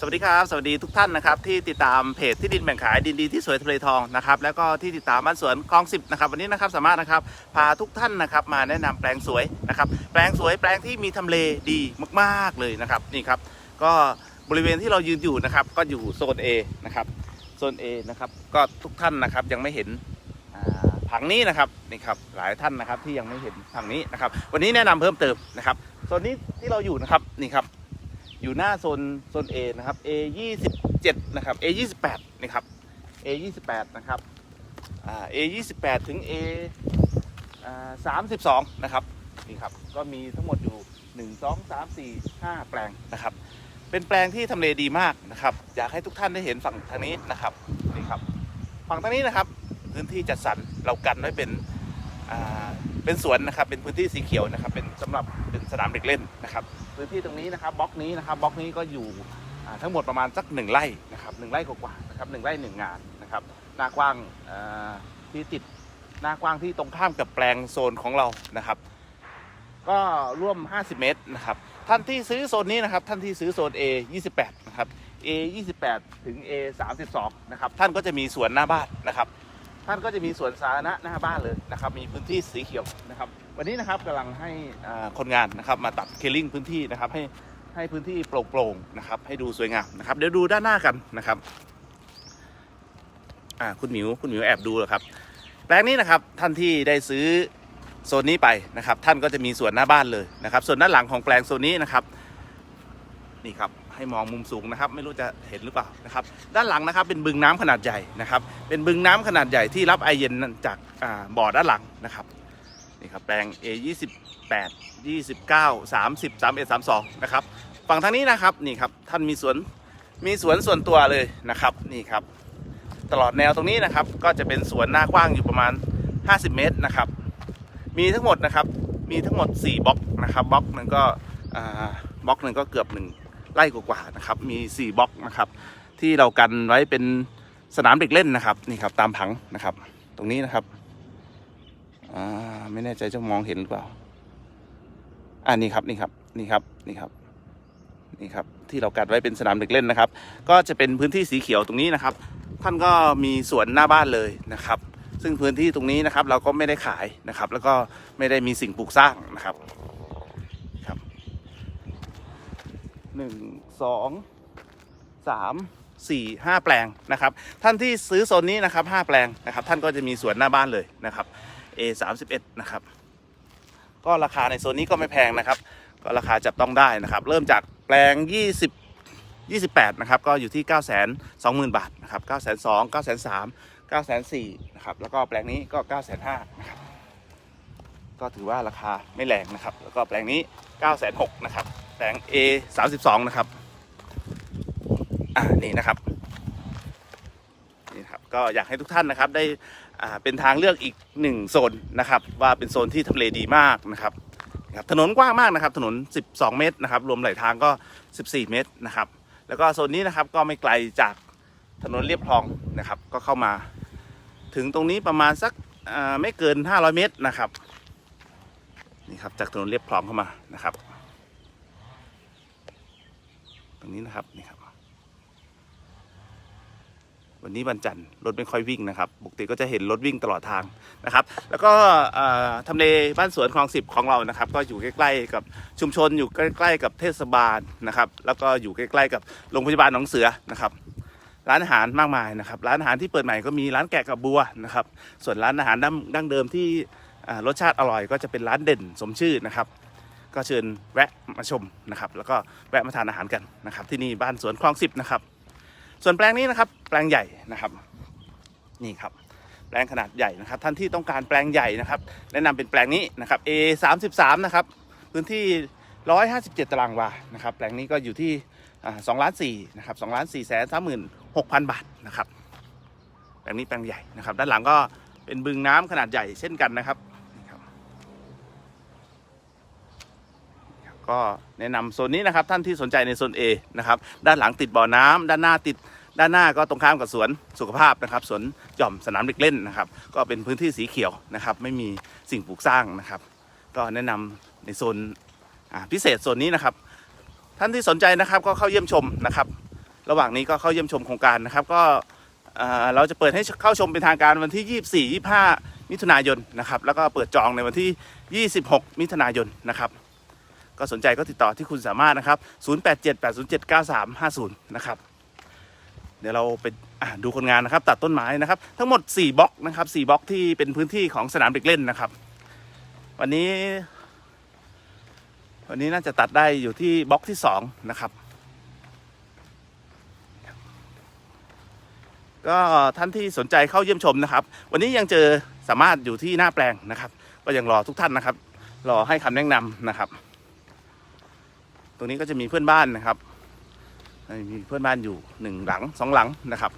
สวัสดีครับ สวัสดีทุกท่านนะครับที่ติดตามเพจที่ดินแบ่งขายดินดีที่สวยทะเลทองนะครับแล้วก็ที่ติดตามบ้านสวนคลองสิบนะครับวันนี้นะครับสามารถนะครับพาทุกท่านนะครับมาแนะนำแปลงสวยนะครับแปลงสวยแปลงที่มีทำเลดีมากๆเลยนะครับนี่ครับก็บริเวณที่เรายืนอยู่นะครับก็อยู่โซน A นะครับโซน A นะครับก็ทุกท่านนะครับยังไม่เห็นผังนี้นะครับนี่ครับหลายท่านนะครับที่ยังไม่เห็นผังนี้นะครับวันนี้แนะนำเพิ่มเติมนะครับโซนนี้ที่เราอยู่นะครับนี่ครับ อยู่หน้าโซนโซน A นะครับ A 27นะครับ A 28นะครับ A 28นะครับอ่า A 28ถึง A อ่า32นะครับนี่ครับก็มีทั้งหมดอยู่ 1 2 3 4 5 แปลงนะครับ เป็นแปลงที่ทำเลดีมากนะครับ อยากให้ทุกท่านได้เห็นฝั่งทางนี้นะครับนี่ครับ ฝั่งทางนี้นะครับ พื้นที่จัดสรรเรากันไว้เป็น เป็นสวนนะครับ เป็นพื้นที่สีเขียวนะครับ เป็นสำหรับเป็นสนามเด็กเล่นนะครับ พื้นที่ตรงนี้นะครับบล็อกนี้นะครับบล็อกนี้ก็อยู่ทั้งหมดประมาณสักหนึ่งไร่นะครับหนึ่งไร่กว่าๆนะครับหนึ่งไร่หนึ่งงานนะครับหน้ากว้างที่ติดหน้ากว้างที่ตรงข้ามกับแปลงโซนของเรานะครับ ก็ร่วม 50 เมตรนะครับท่านที่ซื้อโซนนี้นะครับท่านที่ซื้อโซน A 28นะครับ A 28ถึง A 32นะครับท่านก็จะมีสวนหน้าบ้านนะครับ ท่านก็จะมีสวนสาธารณะหน้าบ้านเลยนะครับ มีพื้นที่สีเขียวนะครับ วันนี้นะครับกำลังให้คนงานนะครับมาตัดเคลิ่งพื้นที่นะครับ ให้ให้พื้นที่โปร่งๆนะครับ ให้ดูสวยงามนะครับ เดี๋ยวดูด้านหน้ากันนะครับอ่าคุณหมิวคุณหมิวแอบดูเหรอครับแปลงนี้นะครับท่านที่ได้ซื้อโซนนี้ไปนะครับ ท่านก็จะมีสวนหน้าบ้านเลยนะครับ ส่วนด้านหลังของแปลงโซนนี้นะครับ นี่ครับ ให้มองมุมสูงนะครับ ไม่รู้จะเห็นหรือเปล่านะครับ ด้านหลังนะครับเป็นบึงน้ำขนาดใหญ่นะครับ เป็นบึงน้ำขนาดใหญ่ที่รับไอเย็นจากบ่อด้านหลังนะครับนี่ครับแปลง A 28 29 30 31 32นะครับฝั่งทางนี้นะครับนี่ครับท่านมีสวนมีสวนส่วนตัวเลยนะครับนี่ครับ ตลอดแนวตรงนี้นะครับ ก็จะเป็นสวนหน้ากว้างอยู่ประมาณ 50 เมตรนะครับ มีทั้งหมดนะครับมีทั้งหมด 4บล็อกนะครับบล็อกหนึ่งก็บล็อกหนึ่งก็เกือบหนึ่ง ไร่กว่าๆนะครับ มี 4บล็อกนะครับ ที่เรากันไว้เป็นสนามเด็กเล่นนะครับนี่ครับตามผังนะครับ ตรงนี้นะครับอ่าไม่แน่ใจจะมองเห็นหรือเปล่าอ่านี่ครับนี่ครับนี่ครับนี่ครับนี่ครับที่เรากันไว้เป็นสนามเด็กเล่นนะครับ ก็จะเป็นพื้นที่สีเขียวตรงนี้นะครับ ท่านก็มีสวนหน้าบ้านเลยนะครับ ซึ่งพื้นที่ตรงนี้นะครับ เราก็ไม่ได้ขายนะครับ แล้วก็ไม่ได้มีสิ่งปลูกสร้างนะครับ หนึ่งสองสามสี่ห้าแปลงนะครับ ท่านที่ซื้อโซนนี้นะครับห้าแปลงนะครับ ท่านก็จะมีสวนหน้าบ้านเลยนะครับ A 3 1นะครับ ก็ราคาในโซนนี้ก็ไม่แพงนะครับ ก็ราคาจับต้องได้นะครับ เริ่มจากแปลง 20 28นะครับ ก็อยู่ที่ 9 2 0 0 0 0 บาทนะครับ 9 2 0 0 0 9 3 9 4 0 0นะครับ แล้วก็แปลงนี้ก็ 9 5 0 0 0นะครับ ก็ถือว่าราคาไม่แรงนะครับ แล้วก็แปลงนี้ 9 6 0 0 0นะครับ แปลง A 32นะครับ อ่า นี่นะครับ นี่ครับ ก็อยากให้ทุกท่านนะครับได้ อ่า เป็นทางเลือกอีกหนึ่งโซนนะครับ ว่าเป็นโซนที่ทำเลดีมากนะครับนะครับ ถนนกว้างมากนะครับ ถนน 12 เมตรนะครับ รวมไหลทางก็ 14 เมตรนะครับ แล้วก็โซนนี้นะครับก็ไม่ไกลจากถนนเรียบคลองนะครับ ก็เข้ามา ถึงตรงนี้ประมาณสักอ่าไม่เกิน 500 เมตรนะครับ นี่ครับ จากถนนเรียบคลองเข้ามานะครับ ตรงนี้นะครับนี่ครับ วันนี้วันจันทร์รถไม่ค่อยวิ่งนะครับปกติก็จะเห็นรถวิ่งตลอดทางนะครับ แล้วก็ทำเลบ้านสวนคลองสิบของเรานะครับ ก็อยู่ใกล้ๆกับชุมชนอยู่ใกล้ๆกับเทศบาลนะครับ แล้วก็อยู่ใกล้ๆกับโรงพยาบาลหนองเสือนะครับร้านอาหารมากมายนะครับ ร้านอาหารที่เปิดใหม่ก็มีร้านแกะกับบัวนะครับ ส่วนร้านอาหารดั้งเดิมที่รสชาติอร่อยก็จะเป็นร้านเด่นสมชื่อนะครับ ก็เชิญแวะมาชมนะครับ แล้วก็แวะมาทานอาหารกันนะครับ ที่นี่บ้านสวนคลองสิบนะครับ ส่วนแปลงนี้นะครับ แปลงใหญ่นะครับ นี่ครับ แปลงขนาดใหญ่นะครับ ท่านที่ต้องการแปลงใหญ่นะครับ แนะนำเป็นแปลงนี้นะครับ A 3 3นะครับ พื้นที่ 157 ตารางวานะครับ แปลงนี้ก็อยู่ที่สองล้านสี่นะครับสองล้านสี่แสนสามหมื่นหกพันบาทนะครับแปลงนี้แปลงใหญ่นะครับ ด้านหลังก็เป็นบึงน้ำขนาดใหญ่เช่นกันนะครับ ก็แนะนำโซนนี้นะครับท่านที่สนใจในโซน A นะครับด้านหลังติดบ่อน้ำด้านหน้าติดด้านหน้าก็ตรงข้ามกับสวนสุขภาพนะครับสวนหย่อมสนามเด็กเล่นนะครับ ก็เป็นพื้นที่สีเขียวนะครับ ไม่มีสิ่งปลูกสร้างนะครับ ก็แนะนำในโซนพิเศษโซนนี้นะครับ ท่านที่สนใจนะครับก็เข้าเยี่ยมชมนะครับ ระหว่างนี้ก็เข้าเยี่ยมชมโครงการนะครับ ก็เอ่อเราจะเปิดให้เข้าชมเป็นทางการวันที่ 24 25 มิถุนายนนะครับ แล้วก็เปิดจองในวันที่ 26 มิถุนายนนะครับ ก็สนใจก็ติดต่อที่คุณสามารถนะครับ 0878079350 นะครับ เดี๋ยวเราไปดูคนงานนะครับ ตัดต้นไม้นะครับ ทั้งหมด 4บล็อกนะครับ4บล็อกที่เป็นพื้นที่ของสนามเด็กเล่นนะครับ วันนี้ วันนี้น่าจะตัดได้อยู่ที่บล็อกที่ 2 นะครับ ก็ท่านที่สนใจเข้าเยี่ยมชมนะครับ วันนี้ยังเจอสามารถอยู่ที่หน้าแปลงนะครับ ก็ยังรอทุกท่านนะครับ รอให้คำแนะนำนะครับ ตรงนี้ก็จะมีเพื่อนบ้านนะครับ มีเพื่อนบ้านอยู่หนึ่งหลังสองหลังนะครับ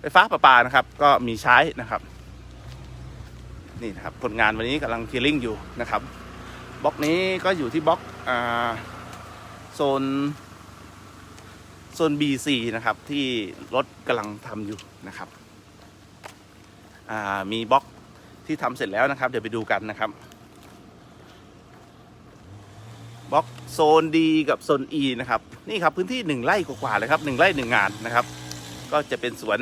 ไฟฟ้าประปานะครับ ก็มีใช้นะครับ นี่นะครับผลงานวันนี้กำลังคีลิ่งอยู่นะครับบล็อกนี้ก็อยู่ที่บล็อกอ่าโซนโซน B4 นะครับ ที่รถกำลังทำอยู่นะครับ มีบล็อกที่ทำเสร็จแล้วนะครับ เดี๋ยวไปดูกันนะครับ บล็อกโซน D กับโซน E นะครับ นี่ครับพื้นที่หนึ่งไร่กว่าๆเลยครับหนึ่งไร่หนึ่งงานนะครับ ก็จะเป็นสวน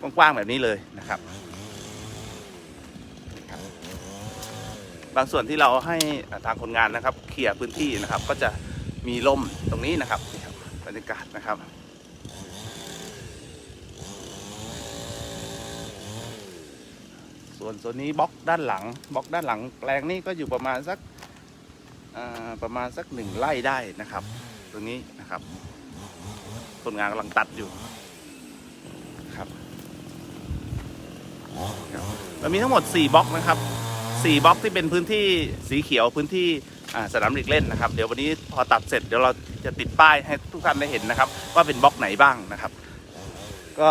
กว้างๆแบบนี้เลยนะครับบางส่วนที่เราให้ทางคนงานนะครับเคลียร์พื้นที่นะครับ ก็จะมีร่มตรงนี้นะครับนี่ครับบรรยากาศนะครับส่วนโซนนี้บล็อกด้านหลังบล็อกด้านหลังแปลงนี้ก็อยู่ประมาณสัก ประมาณสักหนึ่งไร่ได้นะครับ ตรงนี้นะครับคนงานกำลังตัดอยู่ครับครับมันมีทั้งหมด 4บล็อกนะครับ4บล็อกที่เป็นพื้นที่สีเขียวพื้นที่สนามเด็กเล่นนะครับ เดี๋ยววันนี้พอตัดเสร็จเดี๋ยวเราจะติดป้ายให้ทุกท่านได้เห็นนะครับ ว่าเป็นบล็อกไหนบ้างนะครับ ก็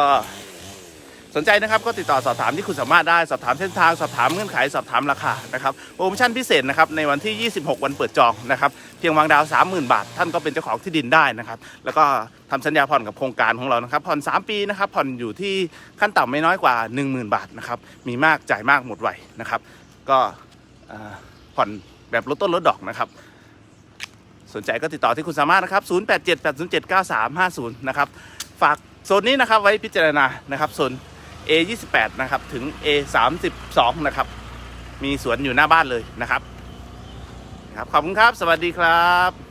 สนใจนะครับก็ติดต่อสอบถามที่คุณสามารถได้สอบถามเส้นทางสอบถามเงื่อนไขสอบถามราคานะครับโปรโมชั่นพิเศษนะครับในวันที่ 26 วันเปิดจองนะครับเพียงวางดาว 30,000 บาท ท่านก็เป็นเจ้าของที่ดินได้นะครับแล้วก็ทำสัญญาผ่อนกับโครงการของเรานะครับผ่อน 3 ปีนะครับผ่อนอยู่ที่ขั้นต่ำไม่น้อยกว่า 10,000 บาทนะครับมีมากจ่ายมากหมดไวนะครับก็ผ่อนแบบลดต้นลดดอกนะครับสนใจก็ติดต่อที่คุณสามารถนะครับ 0878079350 นะครับ ฝากโซนนี้นะครับไว้พิจารณานะครับโซน A28 นะครับ ถึง A32 นะครับ มีสวนอยู่หน้าบ้านเลยนะครับนะครับ ขอบคุณครับ สวัสดีครับ